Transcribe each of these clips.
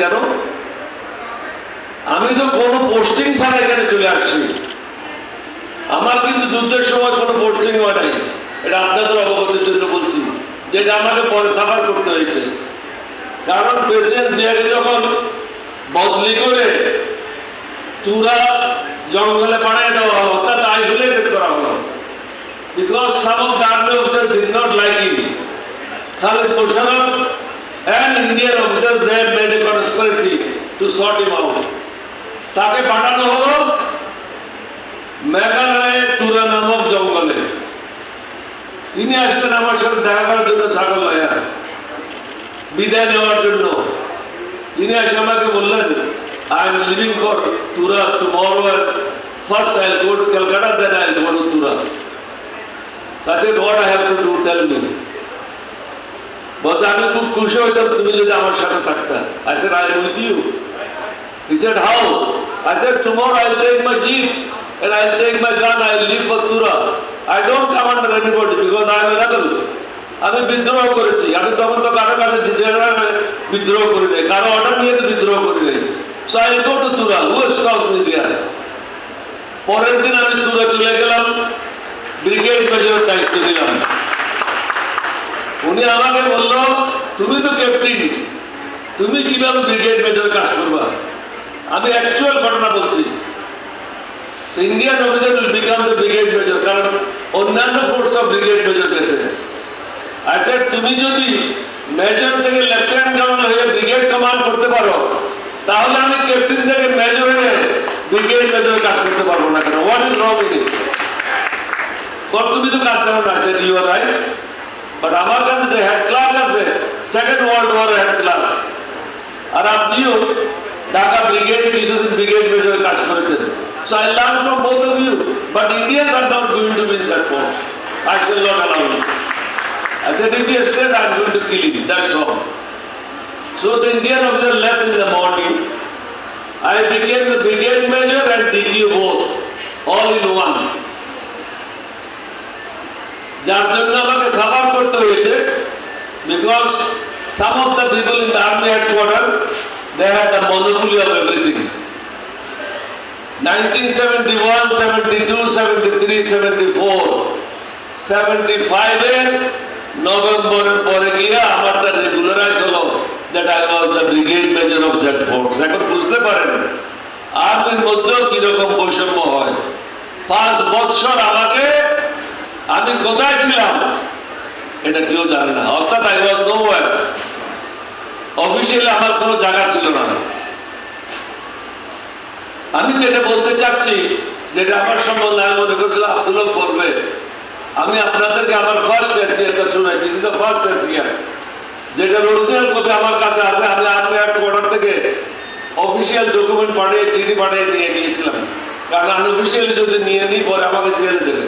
কেন? আমি তো কোনো পোস্টিং ছাড়া এখানে চলে আসছি। আমার কিন্তু যুদ্ধের সময় কোনো পোস্টিং হয় নাই। এটা আপনাদের অবগতির জন্য বলছি, যেটা আমাকে পরে সাফার করতে হয়েছে। কারণ প্রেসিডেন্ট জিয়াকে যখন বদলি করে তুরা জঙ্গলে পাঠিয়ে দেওয়া হলো অর্থাৎ আইসোলেটেড করা হলো। Because some of the army officer did not like him Khalid Musharraf and Indian officers had made a conspiracy to sort him out. তাকে পাঠানো হলো মেঘালয়ে তুরা নামক জঙ্গলে তিনি আসলেন আমার সাথে দেখা করার জন্য ছাগল ভাইয়া বিদায় নেওয়ার জন্য তিনি এসে আমাকে বললেন I am leaving for Tura tomorrow first I go to Calcutta then I go to Tura I said, what I have to do. বলতে আমি খুব খুশি হইতাম তুমি যদি আমার সাথে থাকতা I said, I am with you. He said, how? I said, tomorrow I'll take my jeep and I'll take my gun, I'll leave for Tura. I don't come under anybody because I am a rebel. আমি বিদ্রোহ করেছি আমি তখন তো কারও কাছে বিদ্রোহ করি নাই কারও অর্ডার নিয়ে তো বিদ্রোহ করি নাই so I go to Tura who stops me দেয়ার পরের দিন আমি তুরা চলে গেলাম ব্রিগেড মেজরের দায়িত্ব দিলাম উনি আমাকে বলল তুমি তো ক্যাপ্টেন তুমি কীভাবে ব্রিগেড মেজর কাজ করবা? আমি অ্যাকচুয়াল ঘটনা বলছি। Indian officer will become the brigade major কারণ অন্যান্য ফোর্স অফ ব্রিগেড মেজর গেছে। I said, তুমি যদি মেজর থেকে লেফটেন্যান্ট জেনারেল হয়ে ব্রিগেড কমান্ড করতে পারো তাহলে আমি ক্যাপ্টেন থেকে মেজর হয়ে ব্রিগেড মেজর কাজ করতে পারব না কেন? What is wrong in it তুমি তো কাজ জানো না set you are right but আমার কাছে যে হেড ক্লার্ক আছে second world war head clerk আর আপনিও ঢাকা ব্রিগেডে কিছুদিন ব্রিগেড মেজরে কাজ করেছেন so I learn from both of you but Indians are not going to miss that force I shall not allow you I said, if you stay, I'm going to kill you. That's all. So the Indian officer left in the morning. I became the brigade major and DPO both, all in one. যার জন্য আমাকে suffer করতে হয়েছে because some of the people in the army headquarter they had the monopoly of everything 1971, 72, 73, 74, 75 এর নভেম্বরের পরে গিয়ে brigade of বুঝতে পারেন মধ্যেও কীরকম বৈষম্য হয়। পাঁচ বৎসর আমাকে আমি কোথায় ছিলাম? এটা কেউ জানে না। অর্থাৎ আই ওয়াজ নো অফিসিয়ালি আমার কোনো জায়গা ছিল না। আমি যেটা বলতে চাচ্ছি, যেটা আমার সম্বন্ধে আমি মনে করছিলাম আব্দুল্লাহ করবে আমি আপনাদেরকে আমার ফার্স্ট এসিয়াটা শোনাই। This is the first Asia যেটা অরিজিনাল কপি আমার কাছে আছে, আমি আর্মি অ্যাক্ট কোয়ার্টার থেকে অফিসিয়াল ডকুমেন্ট পাঠিয়ে, চিঠি পাঠিয়ে নিয়ে নিয়েছিলাম কারণ আনঅফিসিয়ালি যদি নিয়ে নিই, পরে আমাকে জেলে দেবে।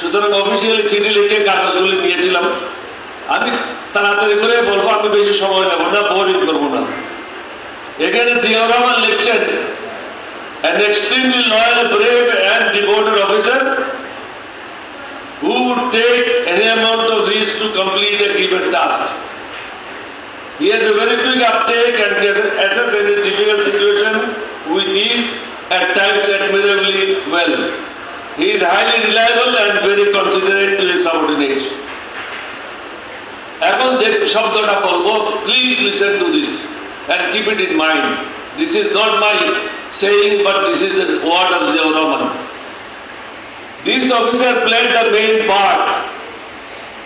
সুতরাং অফিসিয়ালি চিঠি লিখে কাগজগুলি নিয়েছিলাম আমি তাড়াতাড়ি করে বলব আমি বেশি সময় নেব না বোরিং করব না এখানে জিয়াউর রহমান লিখছেন an extremely loyal, brave and devoted officer who would take any amount of risk to complete a given task. He has a very quick uptake and assess any difficult situation He is highly reliable and very considerate to his subordinates. এখন যে শব্দটা বলবো please listen to this and keep it in mind this is not my saying but this is the word of Ziaur Rahman This officer played the main part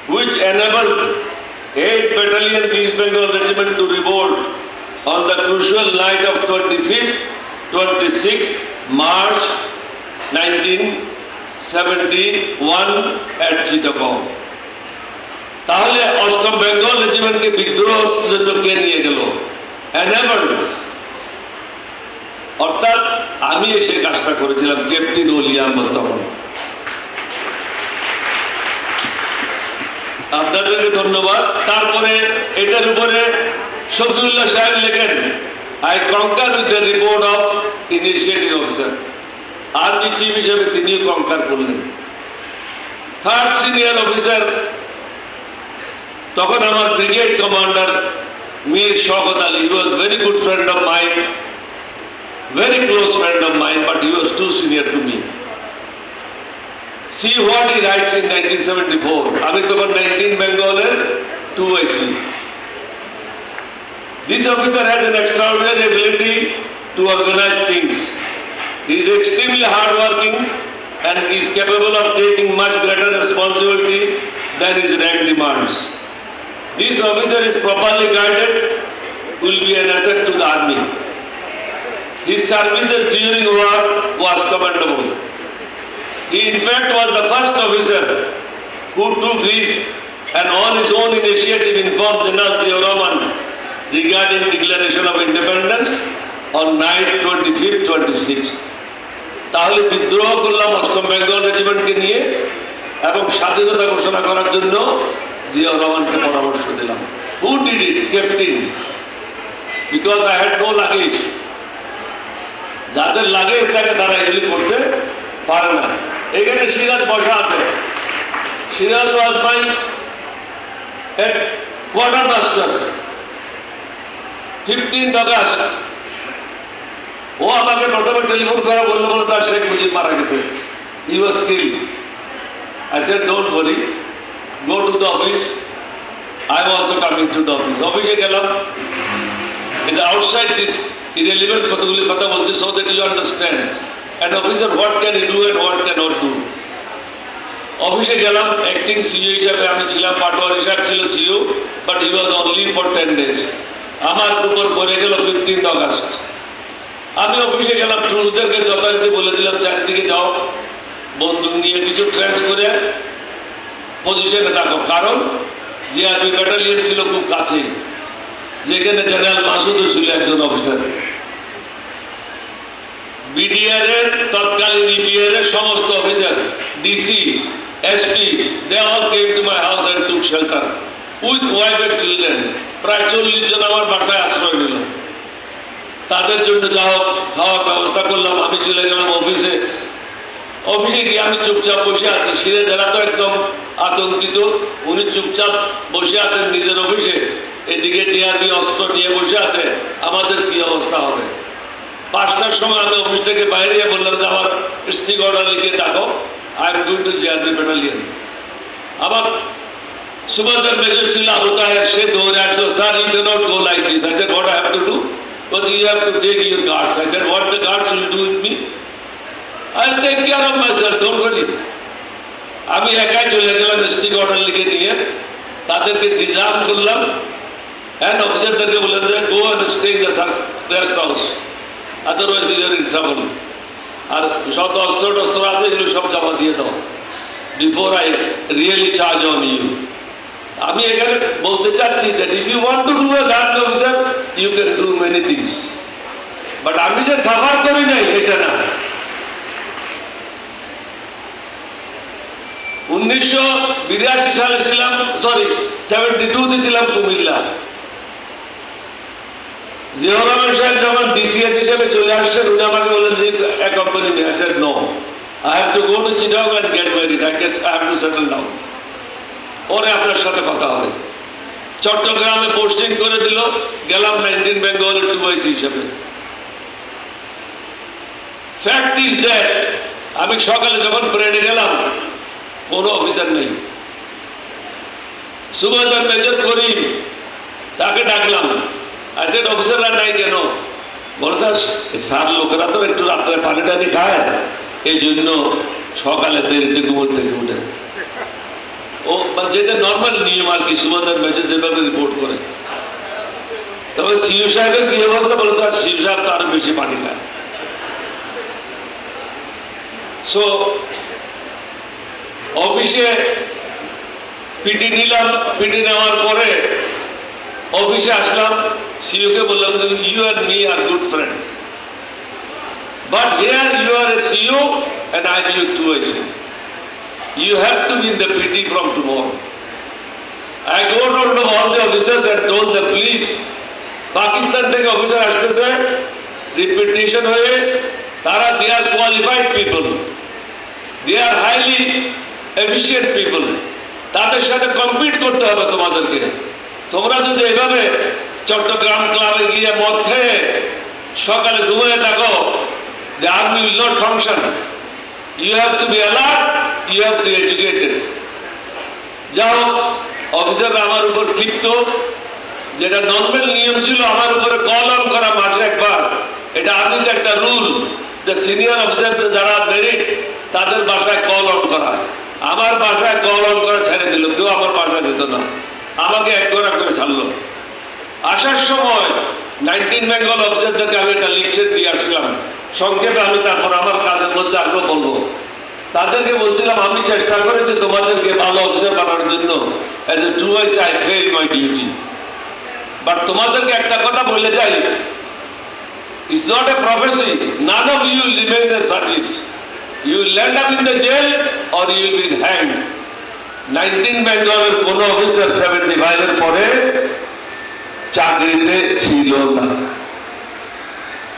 which enabled 8th Battalion East Bengal Regiment to revolt on the crucial night of 25th, 26th March 1971 at Chittagong. তাহলে অষ্টম বেঙ্গল রেজিমেন্টকে বিদ্রোহ কে নিয়ে গেল। অর্থাৎ আমি এসে কাজটা করেছিলাম, ক্যাপ্টেন আহমদ তখন। আপনাদেরকে ধন্যবাদ। তারপরে এটার উপরে শফিউল্লাহ সাহেব লেখেন I concur with the report of initiative officer army chief হিসেবে তিনিও কঙ্কার করলেন থার্ড সিনিয়র অফিসার তখন আমার brigade commander Mir Shaukat Ali, he was very good friend of mine, very close friend of mine, but he was too senior to me. See what he writes in 1974. আমি তখন 19 বেঙ্গলের 2 IC. This officer has an extraordinary ability to organize things. He is extremely hardworking and is capable of taking much greater responsibility than his rank demands. This officer is properly guided, will be an asset to the army. His services during war was commendable. He in fact was the first officer who took risk and on his own initiative informed General Rahman regarding declaration of independence on 9th, 25th, 26th. তাহলে বিদ্রোহ করলাম অষ্টম বেঙ্গল রেজিমেন্টকে নিয়ে এবং স্বাধীনতা ঘোষণা করার জন্য জিয়া রহমানকে পরামর্শ দিলাম। Who did it captain because I had no luggage যাদের লাগেজ থাকে তারা এগুলি করতে পারে না। এখানে সিরাজ বসা আছে। Siraj was my quarter master fifteenth August ও আমাকে প্রথমে টেলিফোন করে, বলল বলো তার শেখ মুজিব মারা গেছে। He was kill I said don't worry go to the office I am also coming to the office অফিসে গেলাম। ইজ আউটসাইড দিস ইরেলিভেন্ট কতগুলি কথা বলছে so that you understand and officer what can you do and what can not do অফিসে গেলাম acting CEO হিসাবে আমি ছিলাম, পাটোয়ারি সাহেব ছিল CEO but he was only for ten days আমার উপর পড়ে গেল ফিফটিন্থ আগস্ট আমি অফিসে গেলাম ট্রুদেরকে যথারীতি বলে দিলাম, চারিদিকে যাও। বন্দুক নিয়ে কিছু ট্রেস করে পজিশনে থাকো। কারণ জিআরপি ব্যাটালিয়ন ছিল খুব কাছে। যেখানে জেনারেল মাসুদও ছিল একজন অফিসার বিডিআর এর, তৎকালীন ইপিআর এর সমস্ত officer DC SP they all came to my house and took shelter with wife and children প্রায় চল্লিশ জন আমার বাসায় আশ্রয় তাদের জন্য যা হোক, খাওয়ার ব্যবস্থা করলাম। আমি চলে গেলাম অফিসে। অফিসে গিয়ে আমি চুপচাপ বসে আছি। সিরে যারা তো একদম আতঙ্কিত। উনি চুপচাপ বসে আছেন নিজের অফিসে। এদিকে টিআরবি অস্ত্র নিয়ে বসে আছে। আমাদের কি অবস্থা হবে? পাঁচটার সময় আমি অফিস থেকে বাইরে বললাম যে, আমার স্ত্রীক অর্ডার লিখে ডাকো। I am going to GRB battalion আবার সুবাদার মেজর ছিল আবু তাহের। সে দৌড়ে আসলো sir you cannot go like this I said what I have to do Because you have to take your guards. I said, what the guards will do with me? I'll take care of myself, don't worry. আমি একাই চলে গেলাম stick order লিখে নিয়ে তাদেরকে reserve করলাম। And অফিসারদেরকে বললেন যে go and stay the guest house otherwise you're in trouble আর শত অস্ত্র টস্ত্র আছে এগুলো সব জমা দিয়ে দাও। Before I really charge on you আমি এখানে বলতে চাচ্ছি that if you want to do a army officer you can do many things but আমি যে সাফার করি নাই, এটা না। উনিশশো বিরাশি সালে ছিলাম সরি সেভেন্টি টুতে ছিলাম কুমিল্লা। জিয়াউর রহমান সাহেব যখন ডিসিএস হিসেবে চলে আসছেন, উনি আমাকে বলেন যে এক কোম্পানি নিয়ে আসেন no I have to go to Chittagong and get married I get I have to settle down পরে আপনার সাথে কথা হবে। চট্টগ্রামে পোস্টিং করে দিল, গেলাম নাইনটিন বেঙ্গলের টুবাইসি হিসেবে। ফ্যাক্ট ইজ দ্যাট আমি সকালে যখন প্রেডে গেলাম, কোনো অফিসার নেই। সুবাদার মেজর করিম, তাকে ডাকলাম। আজকের অফিসাররা নাই কেন? বলে, স্যার স্যার লোকেরা তো একটু রাত্রে পানি টানি খায়। এই জন্য সকালে দেরিতে থেকে উঠে। ও বা যেটা নর্মাল নিয়ম আর কি সুবাদার মেজর যেভাবে রিপোর্ট করে তবে সিউ সাহেবের কি অবস্থা বলে স্যার সিউ সাহেব তো আরও বেশি পানি খায় সো অফিসে পিটি নিলাম পিটি নেওয়ার পরে অফিসে আসলাম সিওকে বললাম you are me are good friend but here you are a CO and I you too I see You have to be in the PT from tomorrow. I go down to all the officers and told them, please, Pakistan থেকে officer আসতেছে repetition হয়ে তারা they are qualified people they are highly efficient people তাদের সাথে compete করতে হবে তোমাদেরকে তোমরা যদি এভাবে চট্টগ্রাম ক্লাবে গিয়ে মদ খেয়ে সকালে ঘুমিয়ে থাকো the army will not function you have to be alert যাও অফিসাররা আমার উপর ক্ষিপ্ত। যেটা নর্মাল নিয়ম ছিল, আমার উপরে কল অন করা মাঠে একবার। এটা আর্মিতে একটা রুল যে সিনিয়র অফিসার যারা মেরিট তাদের বাসায় কল অন করা। আমার বাসায় কল অন করা ছেড়ে দিল, কেউ আমার বাসায় দিত না। আমাকে এক করা ছাড়লো। আসার সময় নাইনটিন বেঙ্গল অফিসারদেরকে আমি একটা লিখছে দিয়ে আসলাম। সংক্ষেপে আমি তারপর আমার কাজের মধ্যে আগ্রহ বলব। তাদেরকে বলছিলাম, আমি চেষ্টা করেছি তোমাদেরকে ভালো অফিসার বানানোর জন্য। As a true eyes I fail my but তোমাদেরকে একটা কথা বলে যাই। It's not a prophecy none of you remain the service you land up in the jail or you will be hanged nineteen বেঙ্গলের কোনো officer seventy ফাইভের পরে চাকরিতে ছিল না।